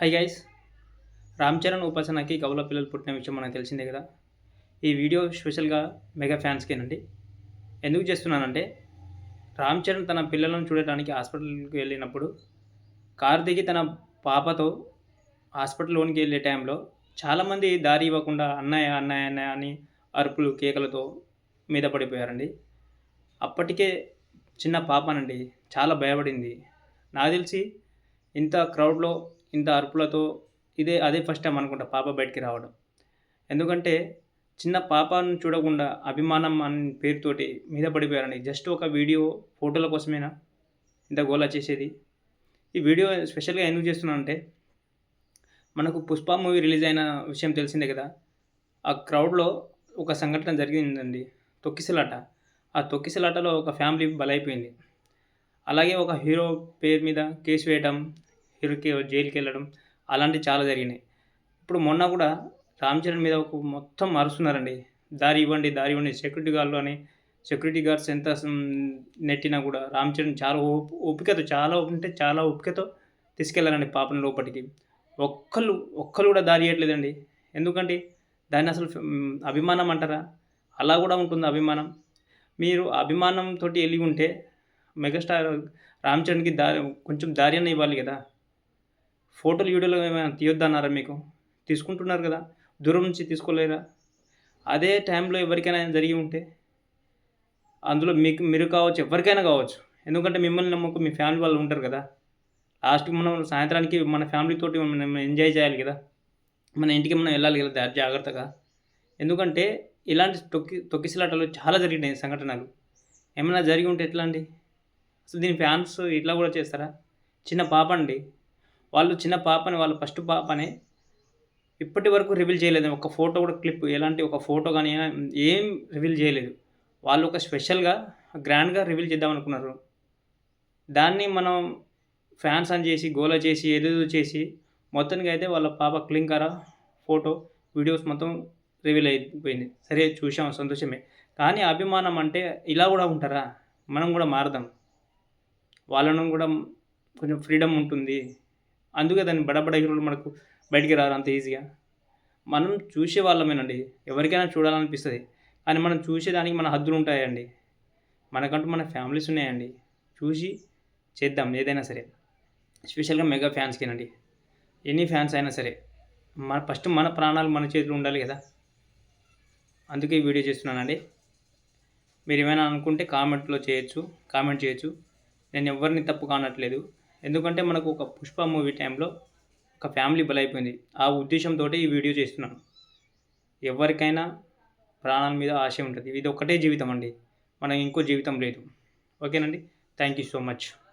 High guys Ram Charan ఉపాసనకి కవుల పిల్లలు పుట్టిన విషయం మనకు తెలిసిందే కదా. ఈ వీడియో స్పెషల్గా మెగా ఫ్యాన్స్కేనండి. ఎందుకు చేస్తున్నానంటే రామ్ చరణ్ తన పిల్లలను చూడటానికి హాస్పిటల్కి వెళ్ళినప్పుడు కార్ దిగి తన పాపతో హాస్పిటల్లోనికి వెళ్ళే టైంలో చాలామంది దారి ఇవ్వకుండా అన్నయ్య అన్నయ్య అన్నయ్య అని అరుపులు కేకలతో మీద పడిపోయారండి. అప్పటికే చిన్న పాపనండి. చాలా భయపడింది. నాకు తెలిసి ఇంత క్రౌడ్లో ఇంత అరుపులతో ఇదే అదే ఫస్ట్ టైం అనుకుంటా పాప బయటికి రావడం. ఎందుకంటే చిన్న పాపను చూడకుండా అభిమానం అనే పేరుతోటి మీద పడిపోయారండి జస్ట్ ఒక వీడియో ఫోటోల కోసమేనా ఇంత గోలా చేసేది? ఈ వీడియో స్పెషల్గా ఎందుకు చేస్తున్నానంటే మనకు పుష్ప మూవీ రిలీజ్ అయిన విషయం తెలిసిందే కదా. ఆ క్రౌడ్లో ఒక సంఘటన జరిగిందండి. తొక్కిసలాట. ఆ తొక్కిసలాటలో ఒక ఫ్యామిలీ బలైపోయింది. అలాగే ఒక హీరో పేరు మీద కేసు వేయడం హీరోకి జైలుకి వెళ్ళడం అలాంటివి చాలా జరిగినాయి. ఇప్పుడు మొన్న కూడా రామ్ చరణ్ మీద ఒక మొత్తం అరుస్తున్నారండి. దారి ఇవ్వండి దారి ఇవ్వండి సెక్యూరిటీ గార్డులు అని సెక్యూరిటీ గార్డ్స్ ఎంత నెట్టినా కూడా రామ్ చరణ్ చాలా ఓప్ ఓపికతో చాలా ఉంటే చాలా ఓపికతో తీసుకెళ్ళారండి పాపను లోపలికి ఒక్కళ్ళు ఒక్కళ్ళు కూడా దారి ఇవ్వట్లేదండి ఎందుకంటే దాన్ని అసలు అభిమానం అంటారా? అలా కూడా ఉంటుంది అభిమానం. మీరు అభిమానంతో వెళ్ళి ఉంటే మెగాస్టార్ రామ్ చరణ్కి దారి కొంచెం దారి అన్న ఇవ్వాలి కదా. ఫోటోలు వీడియోలు ఏమైనా తీయొద్దన్నారా మీకు? తీసుకుంటున్నారు కదా. దూరం నుంచి తీసుకోలేరా? అదే టైంలో ఎవరికైనా జరిగి ఉంటే అందులో మీకు మీరు కావచ్చు ఎవరికైనా కావచ్చు. ఎందుకంటే మిమ్మల్ని నమ్మకం మీ ఫ్యామిలీ వాళ్ళు ఉంటారు కదా. లాస్ట్కి మనం సాయంత్రానికి మన ఫ్యామిలీతోటి మనం ఎంజాయ్ చేయాలి కదా. మన ఇంటికి మనం వెళ్ళాలి కదా జాగ్రత్తగా. ఎందుకంటే ఇలాంటి తొక్కి తొక్కిసలాటలు చాలా జరిగినాయి సంఘటనలు. ఏమైనా జరిగి ఉంటే ఎట్లా అండి? అసలు దీని ఫ్యాన్స్ ఇట్లా కూడా చేస్తారా? చిన్న పాప అండి. వాళ్ళు చిన్న పాపని వాళ్ళ ఫస్ట్ పాపనే ఇప్పటి వరకు రివీల్ చేయలేదు. ఒక ఫోటో కూడా క్లిప్ ఎలాంటి ఒక ఫోటో కానీ ఏం రివీల్ చేయలేదు. వాళ్ళు ఒక స్పెషల్గా గ్రాండ్గా రివీల్ చేద్దాం అనుకున్నారు. దాన్ని మనం ఫ్యాన్స్ అని చేసి గోల చేసి ఏదేదో చేసి మొత్తానికి అయితే వాళ్ళ పాప క్లింకర ఫోటో వీడియోస్ మొత్తం రివీల్ అయిపోయింది. సరే చూసాం సంతోషమే. కానీ అభిమానం అంటే ఇలా కూడా ఉంటారా? మనం కూడా మారదాం. వాళ్ళను కూడా కొంచెం ఫ్రీడమ్ ఉంటుంది. అందుకే దాన్ని బడబడ హీరోలు మనకు బయటికి రారు అంత ఈజీగా. మనం చూసే వాళ్ళమేనండి. ఎవరికైనా చూడాలనిపిస్తుంది. కానీ మనం చూసేదానికి మన హద్దులు ఉంటాయండి. మనకంటూ మన ఫ్యామిలీస్ ఉన్నాయండి. చూసి చేద్దాం ఏదైనా సరే. స్పెషల్గా మెగా ఫ్యాన్స్కేనండి. ఎన్ని ఫ్యాన్స్ అయినా సరే. మన ఫస్ట్ మన ప్రాణాలు మన చేతిలో ఉండాలి కదా. అందుకే ఈ వీడియో చేస్తున్నానండి. మీరు ఏమైనా అనుకుంటే కామెంట్లో చేయొచ్చు కామెంట్ చేయొచ్చు. నేను ఎవరిని తప్పు కానట్లేదు. ఎందుకంటే మనకు ఒక పుష్ప మూవీ టైంలో ఒక ఫ్యామిలీ బలైపోయింది. ఆ ఉద్దేశంతో ఈ వీడియో చేస్తున్నాను ఎవరికైనా ప్రాణాల మీద ఆశ ఉంటుంది. ఇది ఒక్కటే జీవితం అండి. మనం ఇంకో జీవితం లేదు. ఓకేనండి? Thank you so much